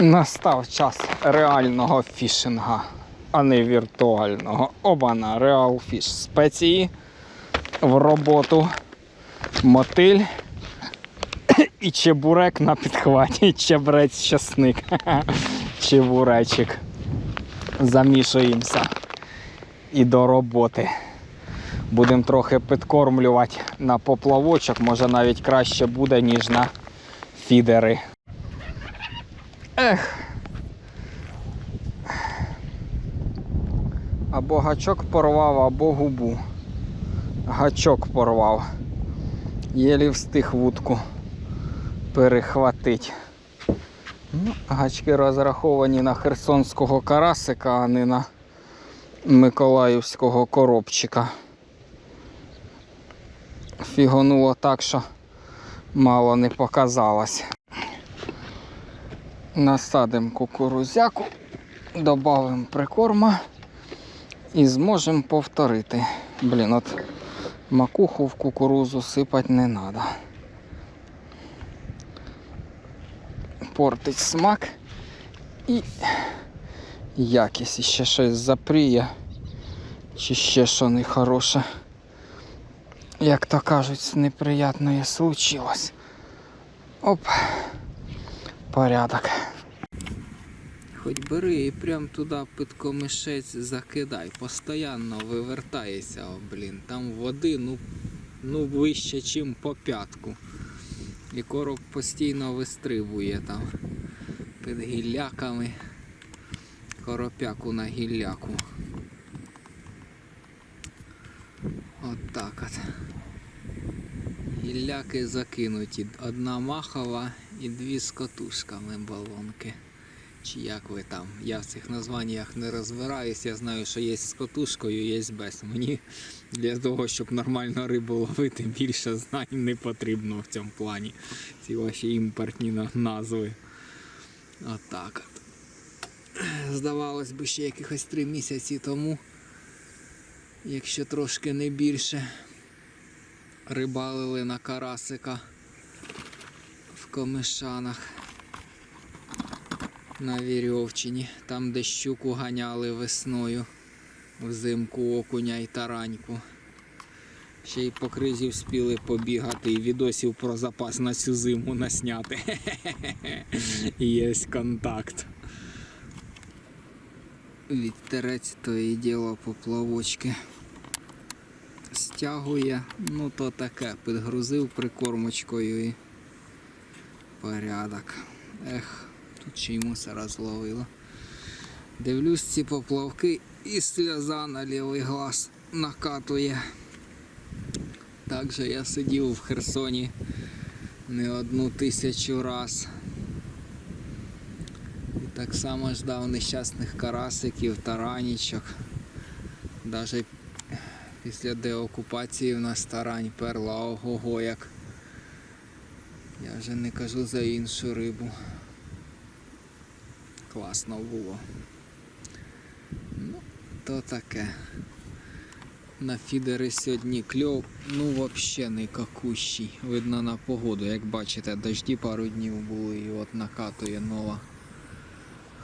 Настав час реального фішинга, а не віртуального. Обана, реал фіш. Спеції в роботу, мотиль і чебурек на підхваті. Чебрець щасник. Чебуречик. Замішуємося. І до роботи. Будемо трохи підкормлювати на поплавочок, може навіть краще буде, ніж на фідери. Ех. Або гачок порвав, або губу. Гачок порвав. Єлі встиг вудку перехватить. Ну, гачки розраховані на херсонського карасика, а не на миколаївського коробчика. Фігонуло так, що мало не показалось. Насадимо кукурузяку, додамо прикорма і зможемо повторити. Блін, от макуху в кукурузу сипати не треба. Портить смак і якість. Ще щось запріє, чи ще що нехороше. Як то кажуть, неприятне случилось. Оп, порядок. Хоч бери і прям туди під комишець закидай. Постоянно вивертається, о, блін. Там води ну, ну вище, чим по п'ятку. І короб постійно вистрибує там під гілляками. Коропяку на гілляку. От так от. Гілляки закинуті. Одна махова і дві з котушками балонки. Чи як ви там? Я в цих названнях не розбираюсь. Я знаю, що є з котушкою, є без. Мені для того, щоб нормально рибу ловити, більше знань не потрібно в цьому плані. Ці ваші імпортні назви. Отак от. Здавалось би, ще якихось три місяці тому, якщо трошки не більше, рибалили на карасика комишанах на Вірьовчині, там де щуку ганяли весною, взимку окуня і тараньку. Ще й по кризі вспіли побігати і відосів про запас на цю зиму насняти. Є контакт. Вітерець то і діло поплавочки. Стягує, ну то таке, підгрузив прикормочкою і порядок. Ех, тут ще й мусора зловило. Дивлюсь ці поплавки і сльоза на лівий глаз накатує. Так же я сидів в Херсоні не одну тисячу раз. І так само ждав нещасних карасиків, таранічок. Навіть після деокупації в нас тарань перла ого як. Я вже не кажу за іншу рибу. Класно було. Ну, то таке. На фідери сьогодні кльов, ну взагалі не какущий. Видно на погоду, як бачите, дожді пару днів були і от накатує нова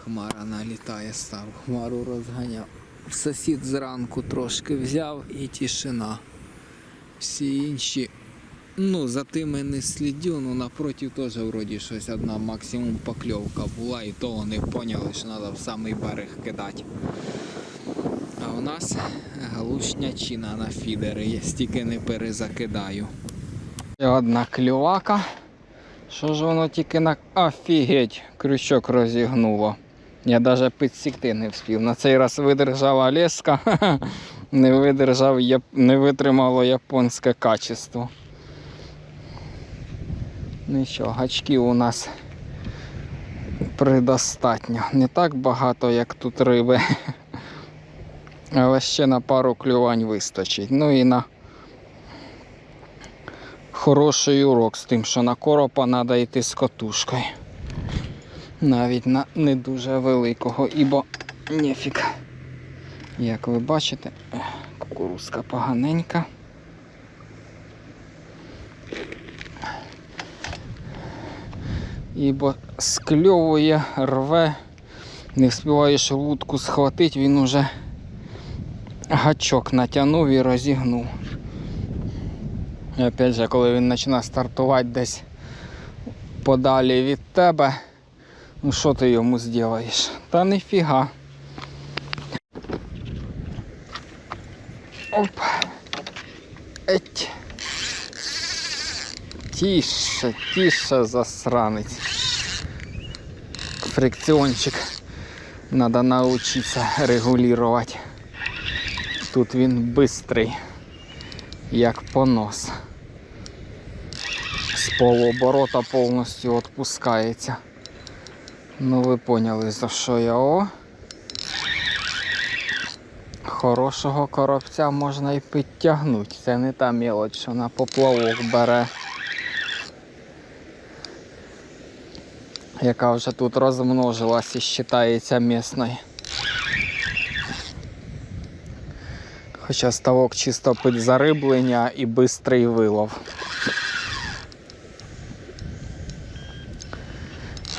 хмара налітає, стару хмару розганяв. Сусід зранку трошки взяв і тишина. Всі інші, ну, за тими не слідю, ну напротив теж вроді щось одна максимум покльовка була, і то вони поняли, що треба в самий берег кидати. А у нас галушнячина на фідери, я стільки не перезакидаю. Ще одна клювака. Що ж воно тільки на. Офігеть, крючок розігнуло. Я навіть підсікти не встиг. На цей раз видержала леска, не видержав, не витримало японське качество. Нічого, гачків у нас предостатньо. Не так багато, як тут риби. Але ще на пару клювань вистачить. Ну і на хороший урок з тим, що на коропа треба йти з котушкою. Навіть на не дуже великого, ібо нефік. Як ви бачите, кукурузка поганенька. І бо скльовує, рве, не вспіваєш вудку схватити, він уже гачок натягнув і розігнув. І опять же, коли він почне стартувати десь подалі від тебе, ну що ти йому зробиш? Та ніфіга. Оп. Еть. Тише, тише, засранець. Фрикціончик. Надо научиться регулювати. Тут він бистрий, як понос. З полуоборота повністю відпускається. Ну ви поняли за що я о. Хорошого коробця можна і підтягнути. Це не та мелоч, що на поплавок бере. Яка вже тут розмножилась і вважається місною. Хоча ставок чисто під зариблення і бистрий вилов.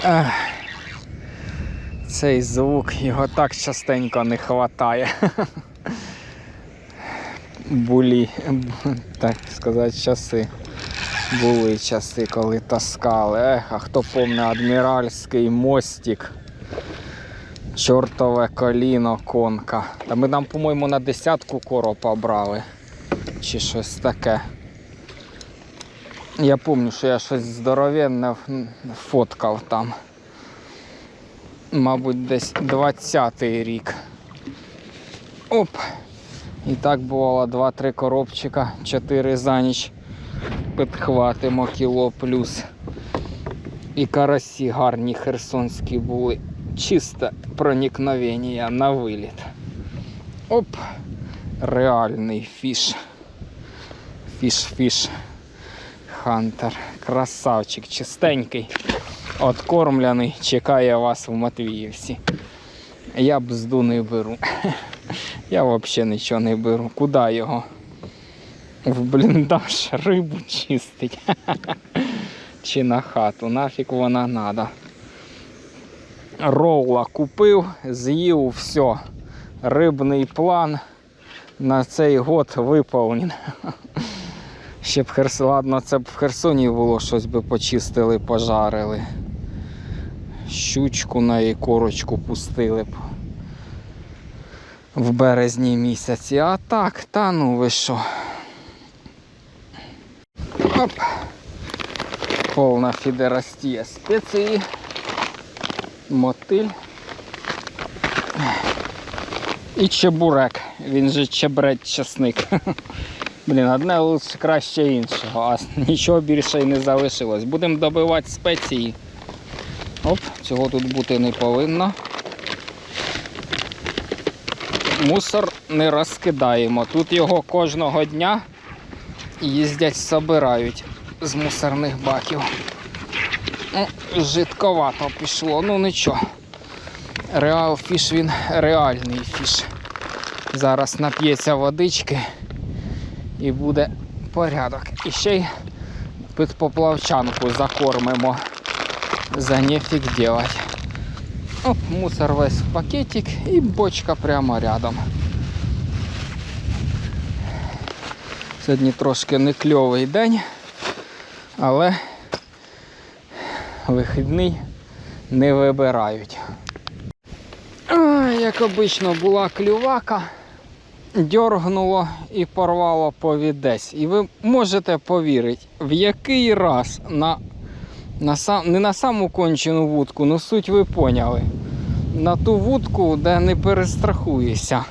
Ех. Цей звук його так частенько не хватає. Булі, так сказати, часи. Були часи, коли таскали. Ех, а хто помне адміральський мостик. Чортове коліно конка. Та ми там, по-моєму, на десятку коропа брали. Чи щось таке. Я пам'ятаю, що я щось здоровенне фоткав там. Мабуть, десь 20-й рік. Оп! І так бувало 2-3 коробчика, 4 за ніч підхватимо кіло плюс. І карасі гарні херсонські були. Чисте проникновення на виліт. Оп! Реальний фіш. Фіш-фіш. Хантер. Красавчик, чистенький. Откормлений, чекає вас в Матвіївці. Я бзду не беру. Я взагалі нічого не беру. Куди його? В бліндаж рибу чистить. Чи на хату. Нафіг вона надо. Ролла купив, з'їв все. Рибний план на цей год виповнен. Ще б Херс... Ладно, це б в Херсоні було, щось би почистили, пожарили. Щучку на її корочку пустили б в березні місяці. А так, та ну ви що. Оп. Повна фідерастія спеції. Мотиль. І чебурек. Він же чебрець часник. Блін, одне лучше краще іншого, а нічого більше й не залишилось. Будемо добивати спеції. Оп, цього тут бути не повинно. Мусор не розкидаємо. Тут його кожного дня їздять, собирають з мусорних баків. Ну, жидковато пішло, ну нічого. Реал фіш він реальний фіш. Зараз нап'ється водички і буде порядок. І ще й під поплавчанку закормимо. За нефиг делать. Оп, мусор весь в пакетик і бочка прямо рядом. Сьогодні трошки не кльовий день, але вихідний не вибирають. Як обично була клювака, дьоргнуло і порвало повідець. І ви можете повірити, в який раз на, на сам, не на саму кончену вудку, ну суть ви поняли. На ту вудку, де не перестрахуєшся.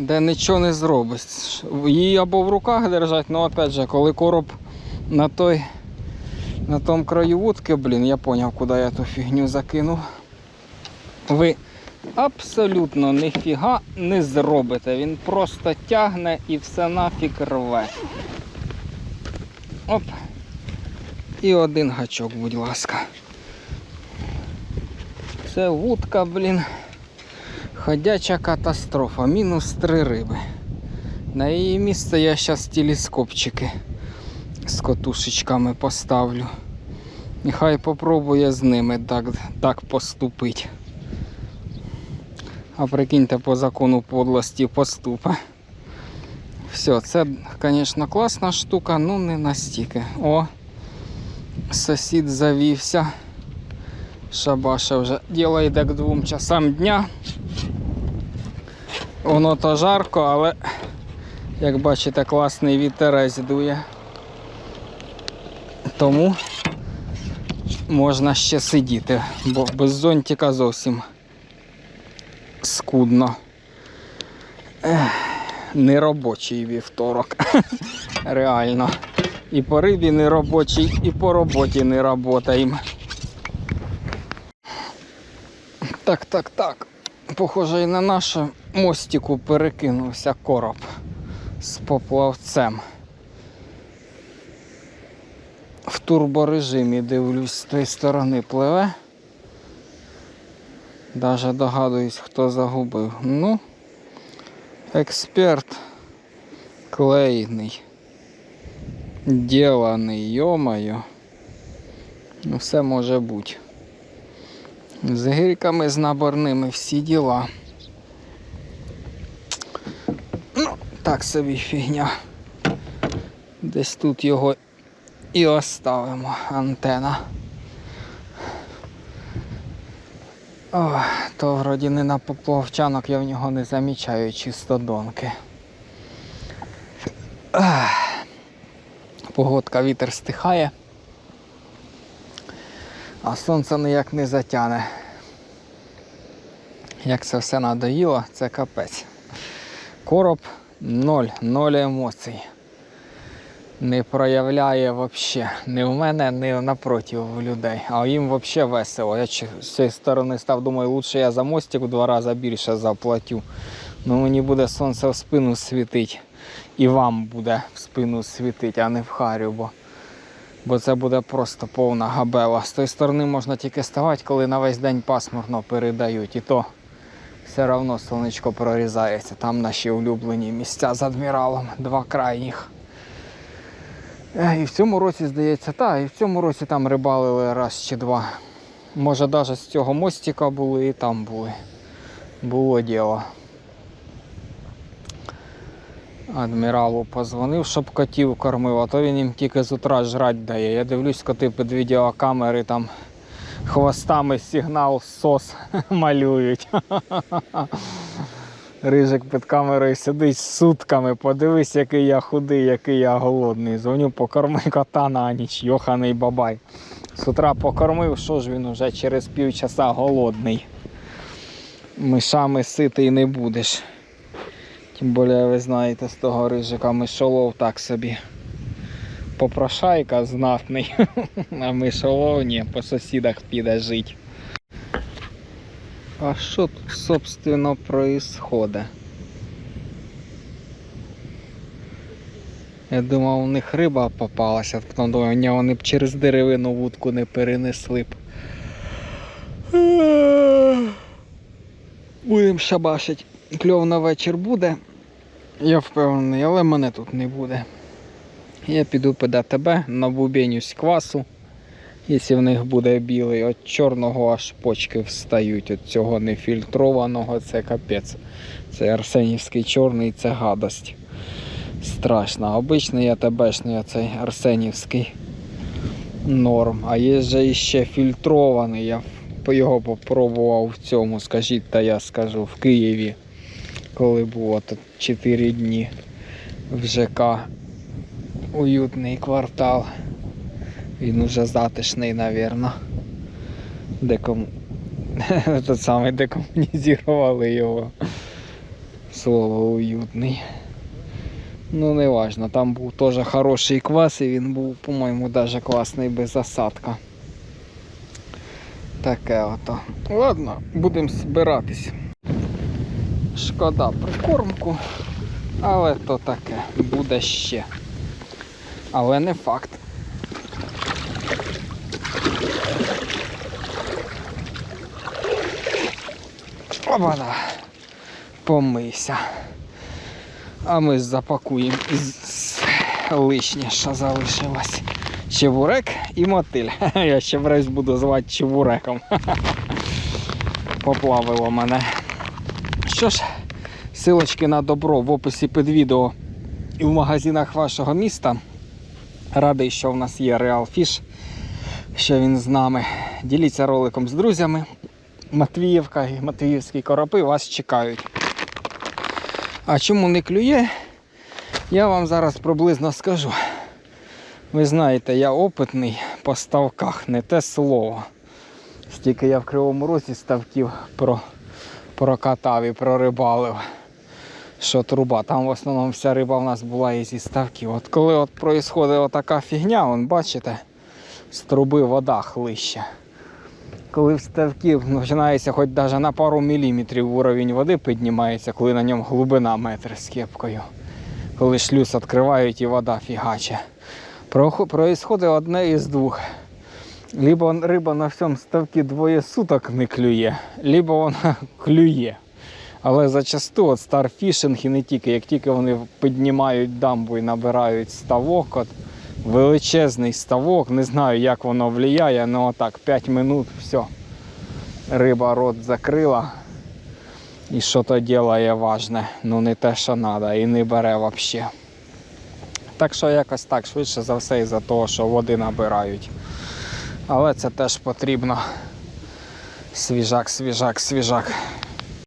Де нічого не зробиш. Її або в руках держать, ну опять же, коли короб на той на тому краю вудки, блін, я поняв, куди я ту фігню закинув. Ви абсолютно ніфіга не зробите. Він просто тягне і все нафіг рве. Оп. І один гачок, будь ласка. Це вудка, блін. Ходяча катастрофа. Мінус три риби. На її місце я зараз телескопчики з котушечками поставлю. Нехай попробує з ними так, так поступити. А прикиньте, по закону подлості поступе. Все, це, звісно, класна штука, ну не настільки. О, сусід завівся. Шабаша вже діло йде к двом часам дня. Воно то жарко, але, як бачите, класний вітерець дує. Тому можна ще сидіти, бо без зонтика зовсім скудно. Неробочий вівторок. Реально. І по рибі не робочий, і по роботі не работаємо. Так, так, так. Похоже, і на нашу мостику перекинувся короб з поплавцем. В турборежимі дивлюсь, з тієї сторони пливе. Даже догадуюсь, хто загубив. Ну, експерт клейний. Діланий, йомаю. Ну, все може бути. З гирьками, з наборними всі діла. Ну, так собі фігня. Десь тут його і оставимо антена. О, то вроді не на поплавчанок я в нього не замічаю чисто донки. Погодка вітер стихає, а сонце ніяк не затяне. Як це все надоїло, це капець. Короб ноль, ноль емоцій. Не проявляє взагалі. Ні в мене, ні напроти у людей. А їм взагалі весело. Я з цієї сторони став, думаю, лучше я за мостик в два рази більше заплатю. Ну мені буде сонце в спину світить. І вам буде в спину світить, а не в харю, бо, бо це буде просто повна габела. З тої сторони можна тільки ставати, коли на весь день пасмурно передають. І то все одно сонечко прорізається. Там наші улюблені місця з адміралом, два крайніх. І в цьому році, здається, так, і в цьому році там рибалили раз чи два. Може, навіть з цього мостика були і там були. Було діло. Адміралу позвонив, щоб котів кормив, а то він їм тільки з утра жрать дає. Я дивлюсь, коти під відеокамери там хвостами сигнал сос малюють. Рижик під камерою сидить з сутками. Подивись, який я худий, який я голодний. Дзвоню, покорми кота на ніч, йоханий бабай. З утра покормив, що ж він уже через півчаса голодний. Мишами ситий не будеш. Тим більше, ви знаєте, з того рижика мишолов так собі. Попрошайка знатний, а мишолов ні, по сусідах піде жити. А що тут, собственно, происходит? Я думав, у них риба попалася, потім думаю, ні, вони б через деревину вудку не перенесли б. Будемо шабашить. Кльов на вечір буде. Я впевнений, але мене тут не буде. Я піду під АТБ, набубенюсь квасу. Якщо в них буде білий, от чорного аж почки встають, от цього нефільтрованого, це капець. Це арсенівський чорний, це гадость. Страшно. Обичний АТБшний оцей арсенівський норм. А є же іще фільтрований. Я його попробував в цьому, скажіть, та я скажу, в Києві, коли було тут 4 дні в ЖК. Уютний квартал. Він уже затишний, напевно. Деком... Тот самий декомунізували його. Слово уютний. Ну, не важно, там був теж хороший квас і він був, по-моєму, навіть класний без осадка. Таке ото. Ладно, будемо збиратись. Шкода прикормку, але то таке, буде ще. Але не факт. Опана. Помийся. А ми запакуємо з- лишнє, що залишилось. Чебурек і мотиль. Я ще враз буду звати чебуреком. Поплавило мене. Що ж, силочки на добро в описі під відео і в магазинах вашого міста. Радий, що в нас є Real Fish, що він з нами. Діліться роликом з друзями. Матвіївка і Матвіївські коропи вас чекають. А чому не клює, я вам зараз приблизно скажу. Ви знаєте, я опитний по ставках, не те слово. Стільки я в Кривому Розі ставків про, прокатав і прорибалив. Що труба, там в основному вся риба в нас була і зі ставків. От коли от проїсходить така фігня, вон, бачите, з труби вода хлища. Коли в ставків починається хоч навіть на пару міліметрів уровень води піднімається, коли на ньому глибина метр з кепкою. Коли шлюз відкривають і вода фігаче. Происходить одне із двох. Либо риба на всьому ставці двоє суток не клює, либо вона клює. Але зачасту от старфішинг і не тільки, як тільки вони піднімають дамбу і набирають ставок, от величезний ставок, не знаю, як воно впливає, але отак 5 минут, все. Риба рот закрила. І що то ділає важне, ну не те, що треба, і не бере взагалі. Так що якось так, швидше за все, із-за того, що води набирають. Але це теж потрібно. Свіжак, свіжак, свіжак.